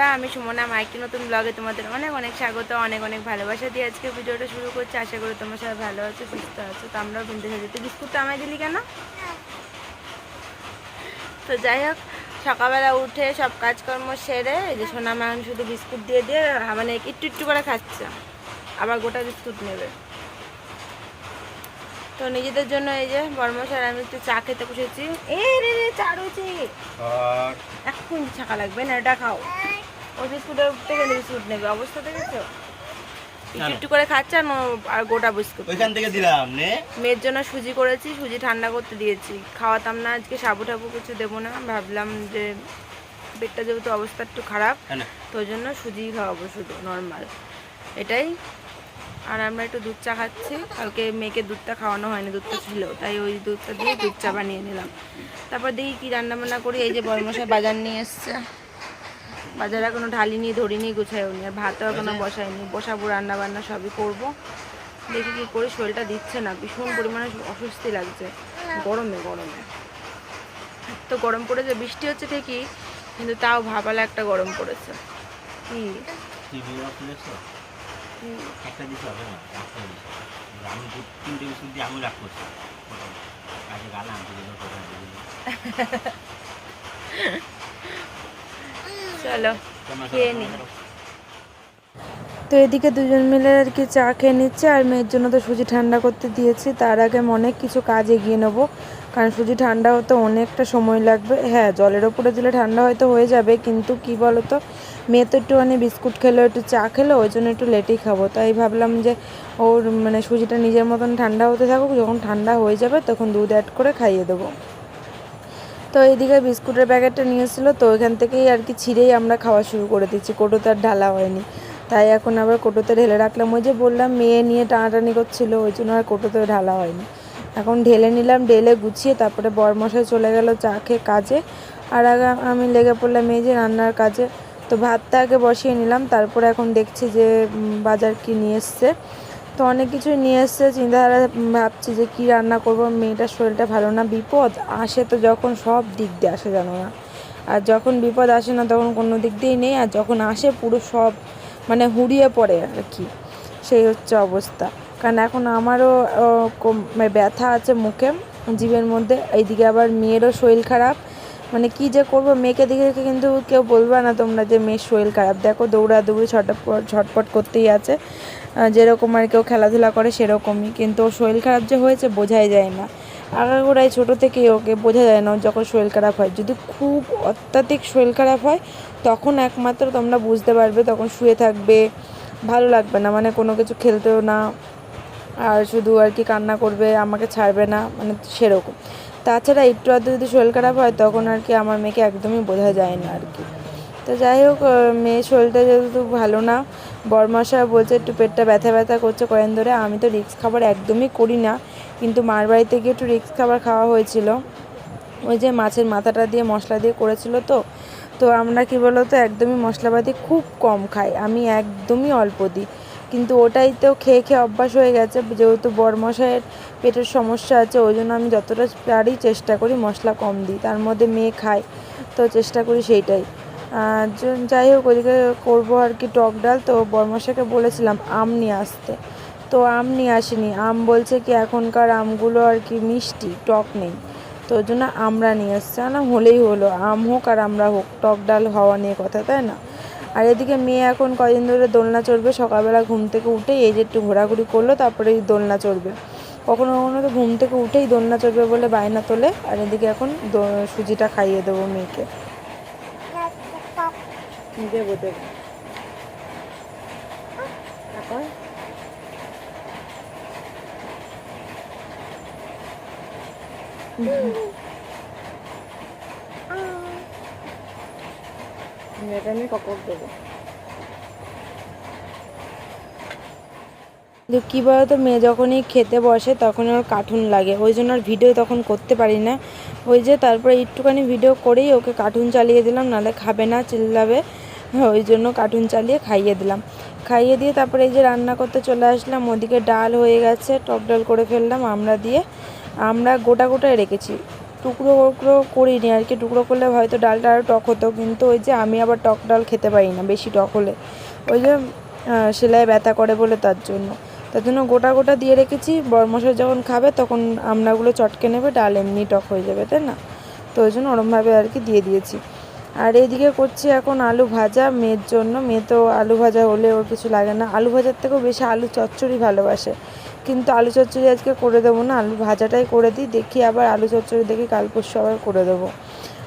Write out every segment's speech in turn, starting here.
বন্ধুরা আমি সুমনা মাইকি নতুন ব্লগে তোমাদের অনেক অনেক স্বাগত অনেক অনেক ভালোবাসা দিয়ে আজকে ভিডিওটা শুরু করছি। আশা করি তোমার সবাই ভালো আছো সুস্থ আছো তো আমরাও কিনতে যেতে বিস্কুটটা আমায় দিলি কেন? তো যাই হোক সকালবেলা উঠে সব কাজকর্ম সেরে এই যে সোনা মা শুধু বিস্কুট দিয়ে দিয়ে মানে একটু একটু করে খাচ্ছে। আবার গোটা বিস্কুট নেবে। তো নিজেদের জন্য এই যে বর্মশার আমি একটু চা খেতে বসেছি। এই রে রে চা রয়েছে। এখন ছাকা লাগবে না এটা খাও। ওই বিস্কুটের থেকে বিস্কুট নেবে। অবস্থা দেখেছ? একটু করে খাচ্ছে আর গোটা বিস্কুট। ওইখান থেকে দিলাম নে। মেয়ের জন্য সুজি করেছি সুজি ঠান্ডা করতে দিয়েছি। খাওয়াতাম না আজকে সাবু টাবু কিছু দেবো না। ভাবলাম যে পেটটা যেহেতু অবস্থা একটু খারাপ তো জন্য সুজি খাওয়াবো শুধু নর্মাল এটাই। আর আমরা একটু দুধ চা খাচ্ছি। কালকে মেয়েকে দুধটা খাওয়ানো হয়নি দুধটা ছিল। তাই ওই দুধটা দিয়ে দুধ চা বানিয়ে নিলাম। তারপর দেখি কি রান্না বান্না করি। এই যে বড়মশাই বাজার নিয়ে এসছে। বাজারে এখনও ঢালিনি ধরিনি গুছাইনি আর ভাতও এখনও বসাইনি বসাবো রান্না বান্না সবই করব। দেখি কি করে শরীরটা দিচ্ছে না ভীষণ পরিমাণে অস্বস্তি লাগছে। গরমে গরমে। তো গরম পড়েছে বৃষ্টি হচ্ছে ঠিকই কিন্তু তাও ভাবালা একটা গরম পড়েছে। কি? একটা দিতে হবে না রাখতে হবে আমি দু তিনটে বিস্কুট দিয়ে আমি রাখ করছি। কাজে গালা আনতে চলো, খেয়ে নি। তো এদিকে দুজন মিলে আর কি চা খেয়ে নিচ্ছে, আর মেয়ের জন্য তো সুজি ঠান্ডা করতে দিয়েছি, তার আগে অনেক কিছু কাজ এগিয়ে নেব, কারণ সুজি ঠান্ডা হতে অনেকটা সময় লাগবে। হ্যাঁ জলের ওপরে দিলে ঠান্ডা হয়তো হয়ে যাবে, কিন্তু কি বলো তো মেয়ে তো একটুখানি বিস্কুট খেলো, একটু চা খেলো, ওই জন্য একটু লেটেই খাব। তাই ভাবলাম যে ওর মানে সুজিটা নিজের মতন ঠান্ডা হতে থাকুক, যখন ঠান্ডা হয়ে যাবে তখন দুধ অ্যাড করে খাইয়ে দেবো। তো এইদিকে বিস্কুটের প্যাকেটটা নিয়ে এসেছিল তো ওইখান থেকেই আর কি ছিঁড়েই আমরা খাওয়া শুরু করে দিচ্ছি। কোটোতে আর ঢালা হয়নি। তাই এখন আবার কোটোতে ঢেলে রাখলাম। ওই যে বললাম, মেয়ে নিয়ে টানাটানি করছিল, ওই জন্য আর কোটোতে ঢালা হয়নি। এখন ঢেলে নিলাম, ঢেলে গুছিয়ে তারপরে বরমশাই চলে গেল চা খেয়ে কাজে। আর আগে, আমি লেগে পড়লাম এই যে রান্নার কাজে। তো ভাতটা আগে বসিয়ে নিলাম, তারপরে এখন দেখছি যে বাজার কি নিয়ে এসছে। তো অনেক কিছুই নিয়ে এসছে। চিন্তাধারা ভাবছি যে কি রান্না করব। মেয়েটার শরীরটা ভালো না, বিপদ আসে তো যখন সব দিক দিয়ে আসে জানো না। আর যখন বিপদ আসে না তখন কোনো দিক দিয়েই নেই। আর যখন আসে পুরো সব মানে হুড়িয়ে পড়ে আর কি। সেই হচ্ছে অবস্থা। কারণ এখন আমারও মানে ব্যথা আছে মুখে জীবের মধ্যে। এইদিকে আবার মেয়েরও শরীর খারাপ। মানে কি যে করব, মেয়েকে দেখে দেখে কিন্তু কেউ বলবে না তোমরা যে মেয়ের শরীর খারাপ। দেখো দৌড়াদৌড়ি, ছটপট ঝটপট করতেই আছে। যেরকম আর কেউ খেলাধুলা করে সেরকমই। কিন্তু ওর শরীর খারাপ যে হয়েছে বোঝাই যায় না। আগাগোড়ায় ছোটো থেকেই ওকে বোঝা যায় না যখন শরীর খারাপ হয়। যদি খুব অত্যাধিক শরীর খারাপ হয়, তখন একমাত্র তোমরা বুঝতে পারবে, তখন শুয়ে থাকবে, ভালো লাগবে না। মানে কোনো কিছু খেলতেও না, আর শুধু আর কি কান্না করবে, আমাকে ছাড়বে না মানে সেরকম। তাছাড়া একটু আধটু যদি শরীর খারাপ হয়, তখন আর কি আমার মেয়েকে একদমই বোঝা যায় না আর কি। তো যাই হোক মেয়ে শরীরটা যেহেতু ভালো না, বরমাসা বলছে একটু পেটটা ব্যথা ব্যথা করছে কয়েন ধরে, আমি তো রিক্স খাবার একদমই করি না, কিন্তু মার বাড়িতে গিয়ে একটু রিক্স খাবার খাওয়া হয়েছিল। ওই যে মাছের মাথাটা দিয়ে মশলা দিয়ে করেছিল তো তো আমরা কি বলতো, একদমই মশলাপাতি খুব কম খাই, আমি একদমই অল্প দিই। কিন্তু ওটাই তো খেয়ে খেয়ে অভ্যাস হয়ে গেছে, যেহেতু বরমশাইয়ের পেটের সমস্যা আছে, ওই জন্য আমি যতটা পারি চেষ্টা করি মশলা কম দিই, তার মধ্যে মেয়ে খায়, তো চেষ্টা করি সেইটাই। যাই হোক ওইদিকে করব আর কি টক ডাল। তো বরমশাইকে বলেছিলাম আম নিয়ে আসতে। তো আম নিয়ে আসেনি। আম বলছে কি, এখনকার আমগুলো আর কি মিষ্টি, টক নেই। তো ওই জন্য আমরা নিয়ে এসছি। না, হলেই হলো। আম হোক আর আমরা হোক, টক ডাল, হওয়া নিয়ে কথা, তাই না? আর এদিকে মেয়ে এখন কদিন ধরে দোলনা চড়বে। সকালবেলা ঘুম থেকে উঠে এই যে একটু ঘোরাঘুরি করল তারপরে দোলনা চড়বে। কখনো কখনো তো ঘুম থেকে উঠেই দোলনা চড়বে বলে বায়না তোলে। আর এদিকে এখন সুজিটা খাইয়ে দেবো মেয়েকে। দেবো দেবো তারপর? মেয়েটা আমি কাপড় দেবো। যে কী বলতো মেয়ে যখনই খেতে বসে তখন ওর কার্টুন লাগে। ওই জন্য আর ভিডিও তখন করতে পারি না। ওই যে তারপরে একটুখানি ভিডিও করেই ওকে কার্টুন চালিয়ে দিলাম নাহলে খাবে না চিল্লাবে। হ্যাঁ, ওই জন্য কার্টুন চালিয়ে খাইয়ে দিলাম। খাইয়ে দিয়ে তারপরে এই যে রান্না করতে চলে আসলাম ওদিকে ডাল হয়ে গেছে টক ডাল করে ফেললাম আমরা দিয়ে। আমরা গোটা গোটায় রেখেছি। টুকরো টুকরো করিনি আর কি টুকরো করলে হয়তো ডালটা আরও টক হতো কিন্তু ওই যে আমি আবার টক ডাল খেতে পারি না বেশি টক হলে। ওই যে সেলাই ব্যথা করে বলে তার জন্য। তার জন্য গোটা গোটা দিয়ে রেখেছি। বরমশাই যখন খাবে তখন আমড়াগুলো চটকে নেবে, ডাল এমনি টক হয়ে যাবে, তাই না? তো ওই জন্য ওরমভাবে আর কি দিয়ে দিয়েছি। আর এইদিকে করছি এখন আলু ভাজা মেয়ের জন্য। মেয়ে তো আলু ভাজা হলে ওর কিছু লাগে না। আলু ভাজার থেকেও বেশি আলু চচ্চড়ি ভালোবাসে। কিন্তু আলু চচ্চড়ি আজকে করে দেবো না। আলু ভাজাটাই করে দিই, দেখি আবার আলু চচ্চড়ি দেখি কাল পরশু আবার করে দেবো।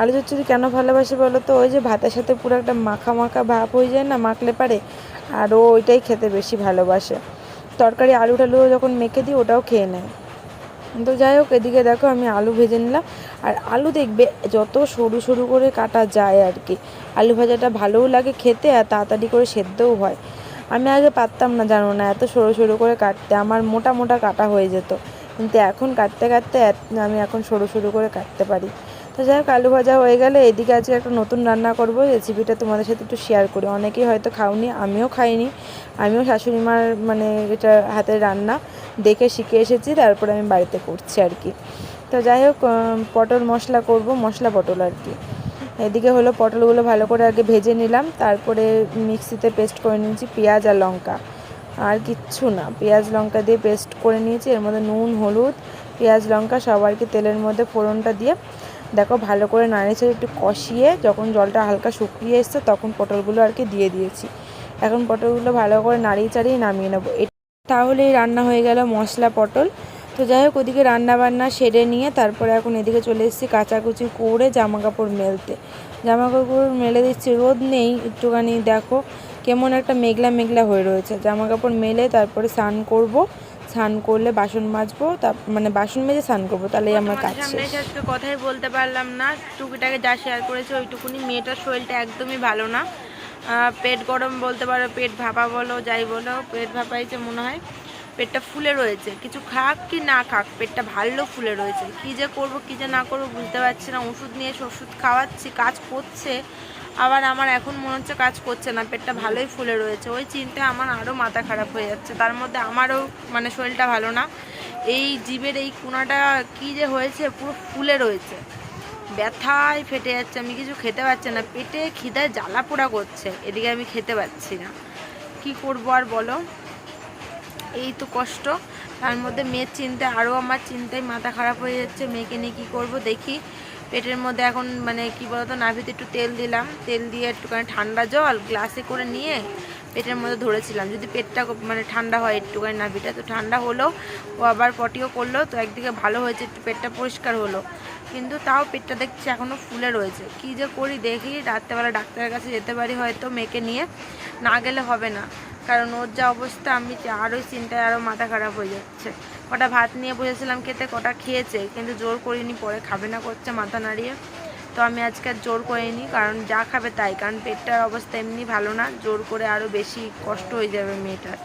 আলু চচ্চড়ি কেন ভালোবাসে বলো তো? ওই যে ভাতের সাথে পুরো একটা মাখা মাখা ভাব হয়ে যায় না, মাখলে পারে। আর ও ওইটাই খেতে বেশি ভালোবাসে। তরকারি আলু টালু যখন মেখে দিই, ওটাও খেয়ে নেয়। তো যাই হোক, এদিকে দেখো আমি আলু ভেজে নিলাম। আর আলু দেখবে, যত সরু সরু করে কাটা যায় আর কি। আলু ভাজাটা ভালোও লাগে খেতে আর তাড়াতাড়ি করে সেদ্ধও হয়। আমি আগে পারতাম না, জানো না, এত সরু সরু করে কাটতে। আমার মোটা মোটা কাটা হয়ে যেত। কিন্তু এখন কাটতে কাটতে আমি এখন সরু সরু করে কাটতে পারি। তো যাই হোক, আলু ভাজা হয়ে গেলে এদিকে আজকে একটা নতুন রান্না করব। রেসিপিটা তোমাদের সাথে একটু শেয়ার করি। অনেকেই হয়তো খাওনি, আমিও খাইনি। আমিও শাশুড়ি মার মানে এটা হাতের রান্না দেখে শিখে এসেছি, তারপরে আমি বাড়িতে করছি আর কি। তো যাই হোক পটল মশলা করব, মশলা পটল আর কি। এদিকে হলো পটলগুলো ভালো করে আগে ভেজে নিলাম, তারপরে মিক্সিতে পেস্ট করে নিয়েছি পেঁয়াজ আর লঙ্কা। আর কিচ্ছু না, পেঁয়াজ, লঙ্কা দিয়ে পেস্ট করে নিয়েছি, এর মধ্যে নুন, হলুদ, পেঁয়াজ, লঙ্কা সব আর কি তেলের মধ্যে ফোড়নটা দিয়ে দেখো ভালো করে নাড়িয়ে একটু কষিয়ে যখন জলটা হালকা শুকিয়ে এসছে, তখন পটলগুলো আর কি দিয়ে দিয়েছি। এখন পটলগুলো ভালো করে নাড়িয়ে চাড়িয়ে নামিয়ে নেব। তাহলেই রান্না হয়ে গেল মশলা, পটল। তো যাই হোক, ওদিকে রান্না বান্না সেরে নিয়ে তারপরে এখন এদিকে চলে এসেছি কাচাকুচি করে জামা কাপড় মেলতে। জামা কাপড় মেলে দিচ্ছি, রোদ নেই। একটুখানি দেখো কেমন একটা মেঘলা মেঘলা হয়ে রয়েছে। জামা কাপড় মেলে তারপরে স্নান করব। স্নান করলে বাসন মাজবো তার মানে বাসন মেজে স্নান করব তাহলেই আমার কাজ শেষ। আজকে কথাই বলতে পারলাম না টুকিটাকে যা শেয়ার করেছে ওইটুকুনি মেয়েটার শরীরটা একদমই ভালো না। পেট গরম বলতে পারো পেট ভাপা বলো যাই বলো পেট ভাপাইছে মনে হয়। পেটটা ফুলে রয়েছে কিছু খাক কি না খাক পেটটা ভালো ফুলে রয়েছে। কি যে করব কি যে না করব বুঝতে পারছি না ওষুধ নিয়ে এসে ওষুধ খাওয়াচ্ছি কাজ করছে আবার আমার এখন মনে হচ্ছে কাজ করছে না, পেটটা ভালোই ফুলে রয়েছে। ওই চিন্তায় আমার আরও মাথা খারাপ হয়ে যাচ্ছে। তার মধ্যে আমারও মানে শরীরটা ভালো না। এই জীবের এই কোনাটা কি যে হয়েছে, পুরো ফুলে রয়েছে। ব্যথায় ফেটে যাচ্ছে, আমি কিছু খেতে পারছি না। পেটে খিদায় জ্বালা পোড়া করছে, এদিকে আমি খেতে পাচ্ছি না। কি করব আর বলো? এই তো কষ্ট। তার মধ্যে মেয়ের চিন্তা, আরও আমার চিন্তায় মাথা খারাপ হয়ে যাচ্ছে। মেয়েকে নিয়ে কী করব দেখি। পেটের মধ্যে এখন মানে কি বলতো, নাভিতে একটু তেল দিলাম। তেল দিয়ে একটুখানি ঠান্ডা জল গ্লাসে করে নিয়ে পেটের মধ্যে ধরেছিলাম। যদি পেটটা মানে ঠান্ডা হয় একটুখানি নাভিটা, তো ঠান্ডা হলো। ও আবার পটিও করল, তো একদিকে ভালো হয়েছে, একটু পেটটা পরিষ্কার হলো। কিন্তু তাও পেটটা দেখছি এখনও ফুলে রয়েছে। কি যে করি দেখি, রাত্রেবেলা ডাক্তারের কাছে যেতে পারি হয়তো মেয়েকে নিয়ে। না গেলে হবে না, কারণ ওর যা অবস্থা, আমি আরোই চিন্তায় আরও মাথা খারাপ হয়ে যাচ্ছে। কটা ভাত নিয়ে বসেছিলাম খেতে, কটা খেয়েছে, কিন্তু জোর করিনি, পরে খাবে না করছে মাথা নাড়িয়ে। তো আমি আজকে আর জোর করিনি, কারণ যা খাবে তাই, কারণ পেটটার অবস্থা এমনি ভালো না, জোর করে আরও বেশি কষ্ট হয়ে যাবে মেয়েটার।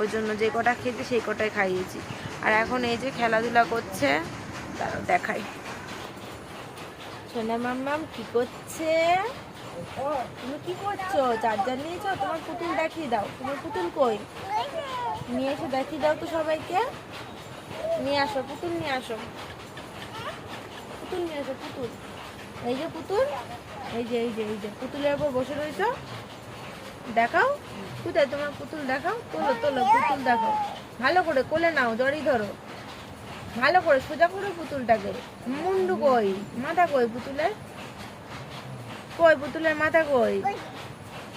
ওই জন্য যে কটা খেয়েছে, সেই কটাই খাইয়েছি। আর এখন এই যে খেলাধুলা করছে, তারও দেখাই। সোনা মাম্মাম, কি করছে? তুমি কি করছ? চার্জার নিয়েছো? তোমার পুতুল দেখিয়ে দাও। তোমার পুতুল কই? নিয়ে এসে, দেখিয়ে দাও তো সবাইকে। নিয়ে আসো, পুতুল নিয়ে আসো। পুতুল নিয়ে আসো, পুতুল। এই যে পুতুল, এই যে এই যে এই যে, পুতুলের উপর বসে রয়েছো। দেখাও। কোথায় তোমার পুতুল দেখাও? তোলো তোলো, পুতুল দেখাও। ভালো করে কোলে নাও, জড়ি ধরো। ভালো করে সোজা করো পুতুলটাকে। মুন্ডু কই? মাথা কই পুতুলের? কই পুতুলের মাথা কই?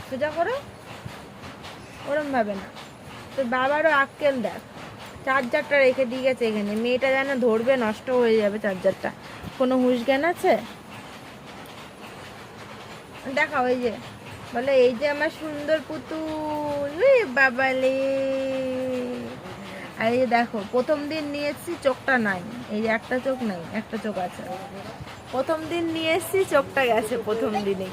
সোজা করো। ওরম ভাবে না। তোর বাবারও আক্কেল দেখ। চার্জারটা রেখে দিয়ে গেছে এখানে। মেয়েটা যেন ধরবে নষ্ট হয়ে যাবে চার্জারটা। কোনো হুশ জ্ঞান আছে? দেখা ওই যে। বলে এই যে আমার সুন্দর পুতুল। বাবালে। আর এই দেখো, প্রথম দিন নিয়ে এসেছি চোখটা নাই। এই একটা চোখ নাই, একটা চোখ আছে। প্রথম দিন নিয়ে এসেছি চোখটা গেছে প্রথম দিনে।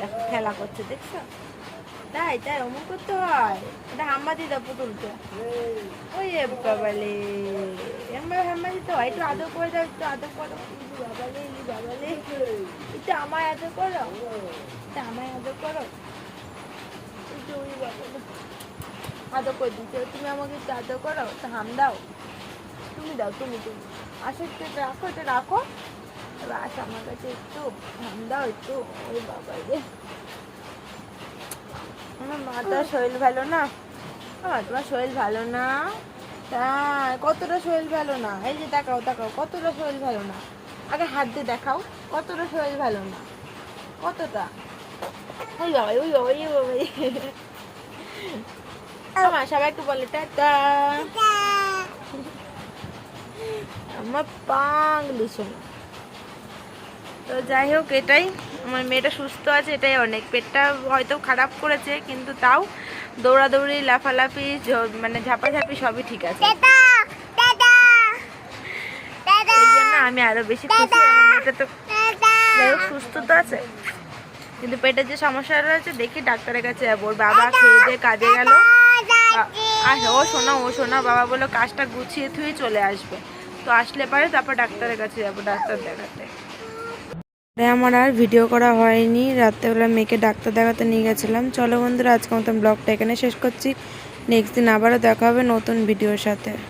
দেখো, খেলা করছে, দেখছ? তাই তাই অমন করতে হয়। এটা হাম্মা দি দাও পুতুলকে ওই বাবালে, এমন হাম্মা দিতে হয়। একটু আদর করে দাও, একটু আদর করো। বাবালে বাবালে একটু আমায় আদর করো। একটু আমায় আদর করো। একটু ওই বাবালে। আদর করে দিচ্ছ তুমি আমাকে একটু আদর করো তো হাম দাও। তুমি দাও, তুমি তুমি। আসো একটু এটা রাখো এটা রাখো। এবার আসো আমার কাছে একটু হাম দাও, একটু। ওই বাবা রে। আমার মাথার শরীর ভালো না। আমার তোমার শরীর ভালো না। তাই কতটা শরীর ভালো না। এই যে তাকাও তাকাও কতটা শরীর ভালো না। আগে হাত দিয়ে দেখাও, কতটা শরীর ভালো না। কতটা? ওই বাবা ওই বাবা ওই আমার সবাইকে বলে টাটা আমার পাগলি শোনা তো যাই হোক এটাই। আমার মেয়েটা সুস্থ আছে এটাই অনেক। পেটটা হয়তো খারাপ করেছে কিন্তু তাও দৌড়াদৌড়ি লাফালাফি মানে ঝাপাঝাপি সবই ঠিক আছে। এই জন্য আমি আরও বেশি খুশি আমার মেয়েটা তো যাই হোক সুস্থ তো আছে। কিন্তু পেটের যে সমস্যা রয়েছে দেখি ডাক্তারের কাছে যাব। ওর বাবা খেয়ে দিয়ে কাজে গেল। আস ও শোনা ও শোনা, বাবা বলল কাজটা গুছিয়ে থুয়ে চলে আসবে। তো আসলে পারে তারপর ডাক্তারের কাছে যাব, ডাক্তার দেখাতে। আমার আর ভিডিও করা হয়নি। রাত্রেবেলা মেয়েকে ডাক্তার দেখাতে নিয়ে গেছিলাম। চলো বন্ধুরা আজকে মতন ব্লগটা এখানে শেষ করছি। নেক্সট দিন আবারও দেখা হবে নতুন ভিডিওর সাথে।